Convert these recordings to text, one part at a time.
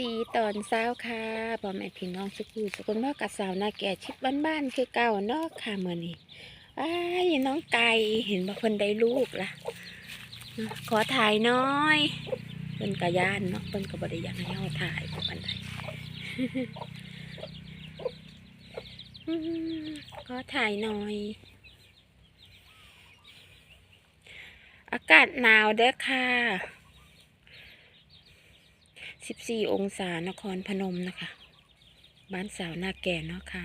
ดีตอนเช้าค่ะพ่อแม่พี่น้องสุขุสุขนอกกับสาวนาแก่ชิดบ้านๆคือเก่าเนอกค่ะเมื่อนี้อ้น้องไก่เห็นบ่คนได้ลูกละขอถ่ายน้อยเพิ่นกระยานเนาะเพิ่นก็บ่ได้อยากให้เฮาถ่ายบ่ปานใดอืมขอถ่ายหน่อย อากาศหนาวเด้อค่ะ 14 องศานครพนมนะคะ บ้านสาวนาแก่เนาะค่ะ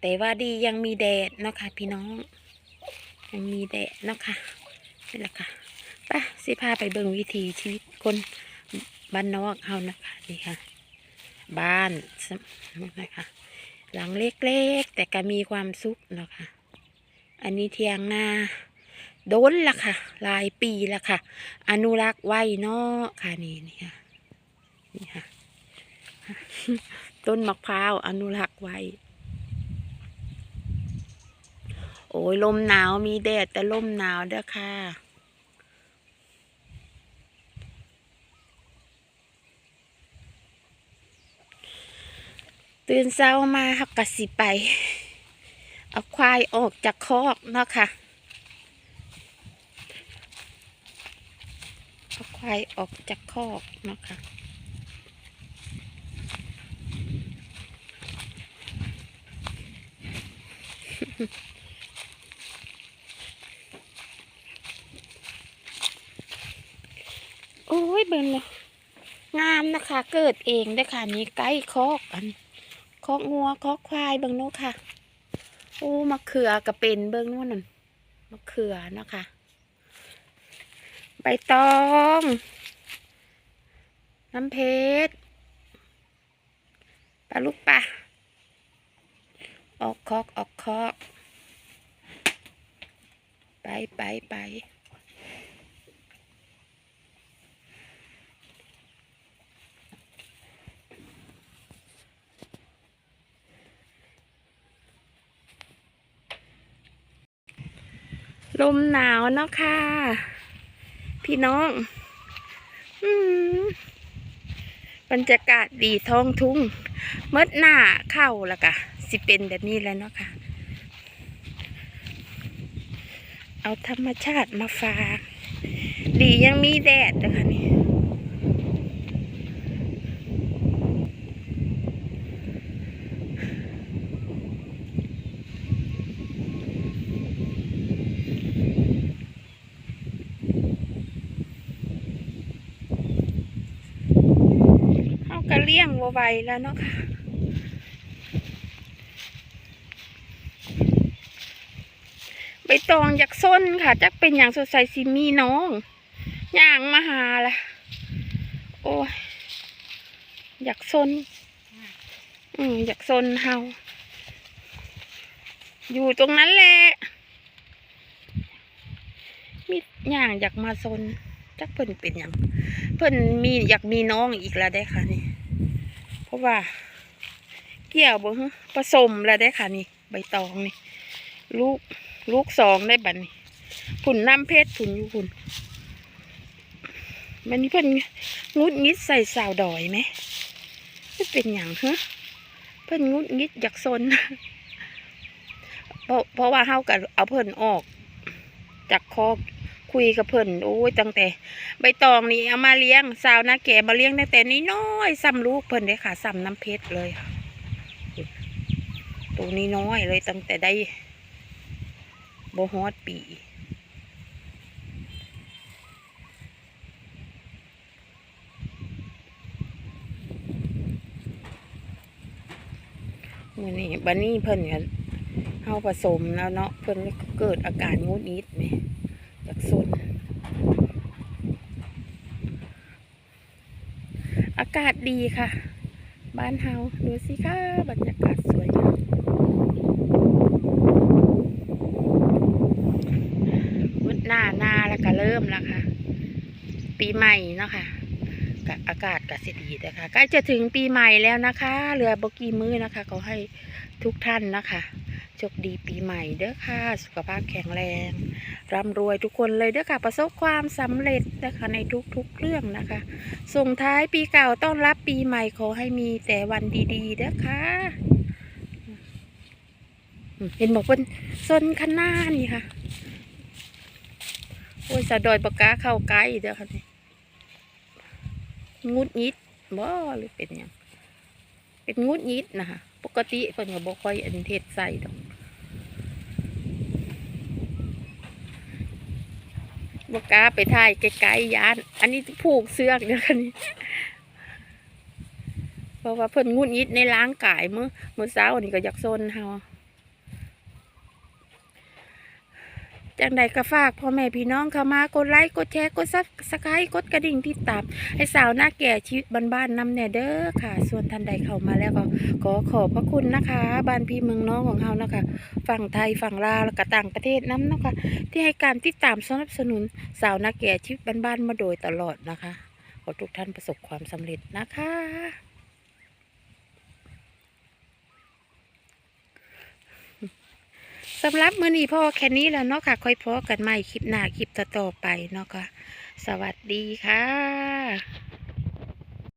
แต่ว่าดียังมีแดดเนาะค่ะพี่น้อง ยังมีแดดเนาะค่ะนี่แหละค่ะไปสิพาไปเบิ่งวิถีชีวิตคนบ้านนอกเฮานะคะนี่ค่ะ บ้านนะคะหลังเล็กๆ แต่ก็มีความสุขเนาะค่ะ อันนี้เทียงนาโดนละค่ะ ลายปีละค่ะ อนุรักษ์ไว้เนาะค่ะนี่นี่ค่ะ นี่ค่ะ ต้นมะพร้าวอนุรักษ์ไว้ โอ้ยลมหนาวมีแดดแต่ลมหนาวเด้อค่ะตื่นเช้ามาหักกะสิไป เอาควายออกจากคอกเนาะค่ะ เอาควายออกจากคอกเนาะค่ะ โอ้ยเบิ่งเลยงามนะคะ เกิดเองเด้อค่ะนี่ใกล้คอกอันคอกงัวคอกควายเบิ่งโน้ค่ะ โอ้มะเขือก็เป็นเบิ่งโน้นนั่นมะเขือนะคะ ใบตอง น้ำเพชรปลาลูกปลา ออกคอกออกคอกไปไปไปลมหนาวเนาะค่ะ พี่น้องอบรรยากาศดีท้องทุ่งมื่อหน้าเข้าล้วกะ สิเป็นแบบนี้แล้วเนาะค่ะ เอาธรรมชาติมาฝากดียังมีแดดนะคะนี่เขาก็เลี้ยงวัวไวแล้วเนาะค่ะ ใบตองอยากส้นค่ะจักเป็นอย่างสดใสซิมีน้องย่างมาหาละโอ้ยอยากส้นอืมอยากส้นเฮาอยู่ตรงนั้นแหละมีอย่างอยากมาซนจักเพิ่นเป็นอย่างเพิ่นมีอยากมีน้องอีกแล้วได้ค่ะนี่ เพราะว่า เกี่ยวบ่ผสมแล้วได้ค่ะนี่ ใบตองนี่ ลูก ลูกสองได้บัดนี้ผุนน้ำเพชรผุนอยู่ผุนมันนี่เพิ่นงุดงิดใส่สาวดอยไหมไม่เป็นอย่างฮะเพิ่นงุดงิดอยากซนเพราะเพราะว่าเฮากับเอาเพิ่นออก จากคอกคุยกับเพิ่นโอ้ยตั้งแต่ ใบตองนี่เอามาเลี้ยงสาวนาแก่มาเลี้ยงตั้งแต่นี้น้อยซ้ำลูกเพิ่นเด้ค่ะซ้ำน้ำเพชรเลยค่ะตัวนี้น้อยเลยตั้งแต่ได้ บฮอดปี มื่อนี้บันนี้เพิ่นกันเฮาผสมแล้วเนาะเพิ่นเกิดอาการงุดงิดไหมจากซนอากาศดีค่ะ บ้านเฮาดูสิค่ะบรรยากาศสวยงามมุดหน้าหน้าแล้วก็เริ่มแล้วค่ะ ปีใหม่เนาะค่ะกะอากาศก็สิดีนะคะใกล้จะถึงปีใหม่แล้วนะคะเหลือบกีมือนะคะขอให้ทุกท่านนะคะโชคดีปีใหม่เด้อค่ะ สุขภาพแข็งแรงร่ำรวยทุกคนเลยเด้อค่ะ ประสบความสำเร็จนะคะในทุกๆเรื่องนะคะ ส่งท้ายปีเก่าต้อนรับปีใหม่ขอให้มีแต่วันดีๆเด้อค่ะ เห็นบอกเป็นซนข้างหน้านี่ค่ะ โอ้ยสะดอยปากกาเข้าใกล้เด้อค่ะนี่งุดหงิดบ่หรือเป็นยังเป็นงุดหงิดนะคะปกติเพิ่นก็บ่ค่อยอันเทศใส่ดอกบกล้าไปถ่ายไกลๆยาน อันนี้ผูกเสื้อเด้อค่ะนี่เพราะว่าเพิ่นงุดหงิดในร่างกายมื้อเมื้อเช้านี่ก็อยากโซนเฮา จังใดก็ฝากพ่อแม่พี่น้องเข้ามากดไลค์กดแชร์กดซับสไครต์กดกระดิ่งที่ตามให้สาวหน้าแก่ชีวิตบ้านๆนำแน่เด้อค่ะ ส่วนท่านใดเข้ามาแล้วก็ขอขอบพระคุณนะคะ บ้านพี่เมืองน้องของเฮานะคะฝั่งไทยฝั่งลาวแล้วก็ต่างประเทศน้ำนะคะที่ให้การติดตามสนับสนุนสาวหน้าแก่ชีวิตบ้านๆมาโดยตลอดนะคะขอทุกท่านประสบความสำเร็จนะคะำหรับมื้อนี้พ่อแค่นี้แล้วเนาะค่ะ ค่อยพอกันใหม่คลิปหน้าคลิปต่อๆไปเนาะค่ะ สวัสดีค่ะ